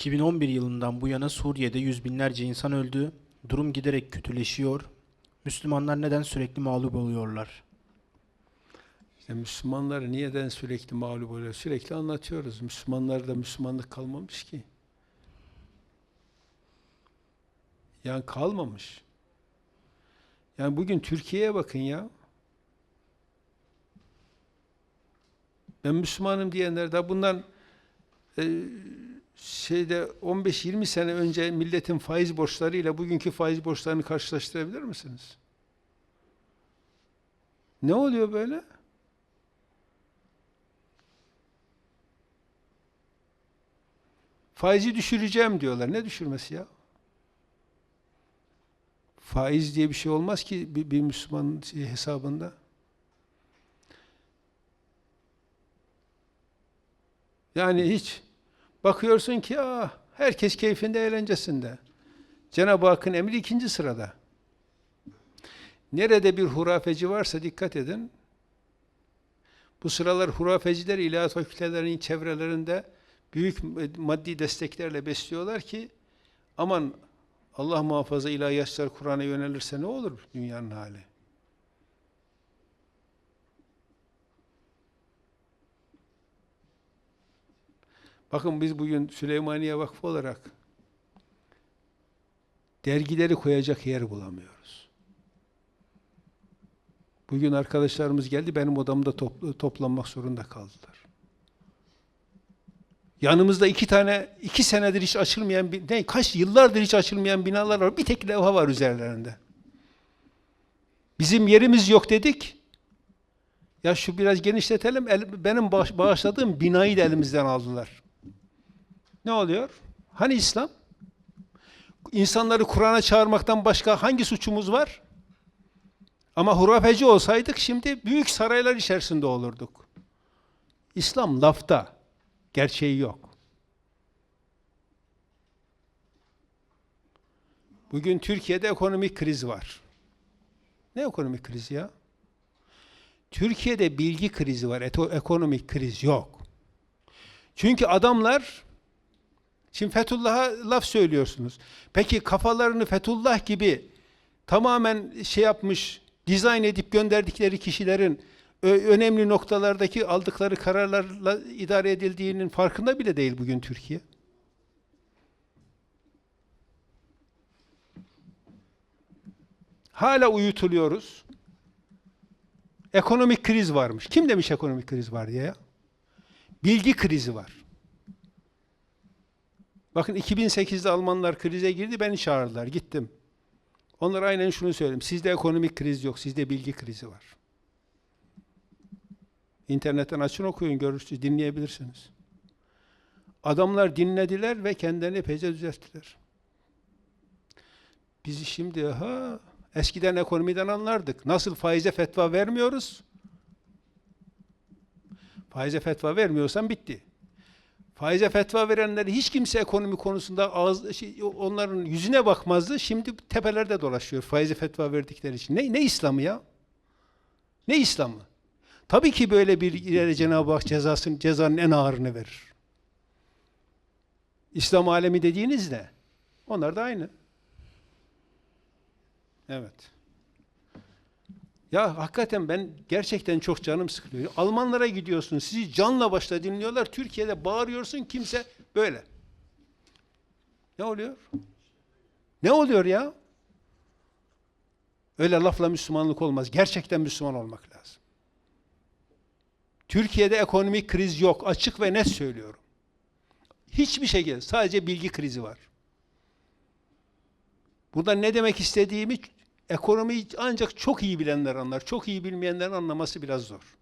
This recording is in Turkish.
2011 yılından bu yana Suriye'de yüz binlerce insan öldü. Durum giderek kötüleşiyor. Müslümanlar neden sürekli mağlup oluyorlar? İşte Müslümanları niyeden sürekli mağlup oluyor? Sürekli anlatıyoruz. Müslümanlarda Müslümanlık kalmamış ki. Yani kalmamış. Yani bugün Türkiye'ye bakın ya. Ben Müslümanım diyenler de bundan e, şeyde 15-20 sene önce milletin faiz borçlarıyla bugünkü faiz borçlarını karşılaştırabilir misiniz? Ne oluyor böyle? Faizi düşüreceğim diyorlar. Ne düşürmesi ya? Faiz diye bir şey olmaz ki bir, bir Müslüman şey hesabında. Yani hiç bakıyorsun ki ah, herkes keyfinde eğlencesinde. Cenab-ı Hakk'ın emri ikinci sırada. Nerede bir hurafeci varsa dikkat edin. Bu sıralar hurafeciler ilahiyat fakültelerinin çevrelerinde büyük maddi desteklerle besliyorlar ki aman Allah muhafaza ilahiyatçılar Kur'an'a yönelirse ne olur dünyanın hali? Bakın biz bugün Süleymaniye Vakfı olarak dergileri koyacak yer bulamıyoruz. Bugün arkadaşlarımız geldi, benim odamda topl- toplanmak zorunda kaldılar. Yanımızda iki tane, iki senedir hiç açılmayan, ne, kaç yıllardır hiç açılmayan binalar var. Bir tek levha var üzerlerinde. Bizim yerimiz yok dedik. Ya şu biraz genişletelim, el- benim bağış- bağışladığım binayı da elimizden aldılar. Ne oluyor? Hani İslam? İnsanları Kur'an'a çağırmaktan başka hangi suçumuz var? Ama hurafeci olsaydık şimdi büyük saraylar içerisinde olurduk. İslam lafta, gerçeği yok. Bugün Türkiye'de ekonomik kriz var. Ne ekonomik krizi ya? Türkiye'de bilgi krizi var, ekonomik kriz yok. Çünkü adamlar Şimdi Fethullah'a laf söylüyorsunuz. Peki kafalarını Fethullah gibi tamamen şey yapmış, dizayn edip gönderdikleri kişilerin önemli noktalardaki aldıkları kararlarla idare edildiğinin farkında bile değil bugün Türkiye. Hala uyutuluyoruz. Ekonomik kriz varmış. Kim demiş ekonomik kriz var diye ya? Bilgi krizi var. Bakın 2008'de Almanlar krize girdi, beni çağırdılar, gittim. Onlara aynen şunu söyledim, sizde ekonomik kriz yok, sizde bilgi krizi var. İnternetten açın okuyun, görürsünüz, dinleyebilirsiniz. Adamlar dinlediler ve kendilerini epeyce düzelttiler. Bizi şimdi ha eskiden ekonomiden anlardık. Nasıl faize fetva vermiyoruz? Faize fetva vermiyorsan bitti. Faize fetva verenleri hiç kimse ekonomi konusunda ağız, şey, onların yüzüne bakmazdı. Şimdi tepelerde dolaşıyor faize fetva verdikleri için. Ne, ne İslam'ı ya? Ne İslam'ı? Tabii ki böyle bir ileri Cenab-ı Hak cezasını, cezanın en ağırını verir. İslam alemi dediğiniz ne? Onlar da aynı. Evet. Ya hakikaten ben gerçekten çok canım sıkılıyor. Almanlara gidiyorsun, sizi canla başla dinliyorlar. Türkiye'de bağırıyorsun, kimse böyle. Ne oluyor? Ne oluyor ya? Öyle lafla Müslümanlık olmaz. Gerçekten Müslüman olmak lazım. Türkiye'de ekonomik kriz yok. Açık ve net söylüyorum. Hiçbir şekilde. Sadece bilgi krizi var. Burada ne demek istediğimi ekonomiyi ancak çok iyi bilenler anlar. Çok iyi bilmeyenlerin anlaması biraz zor.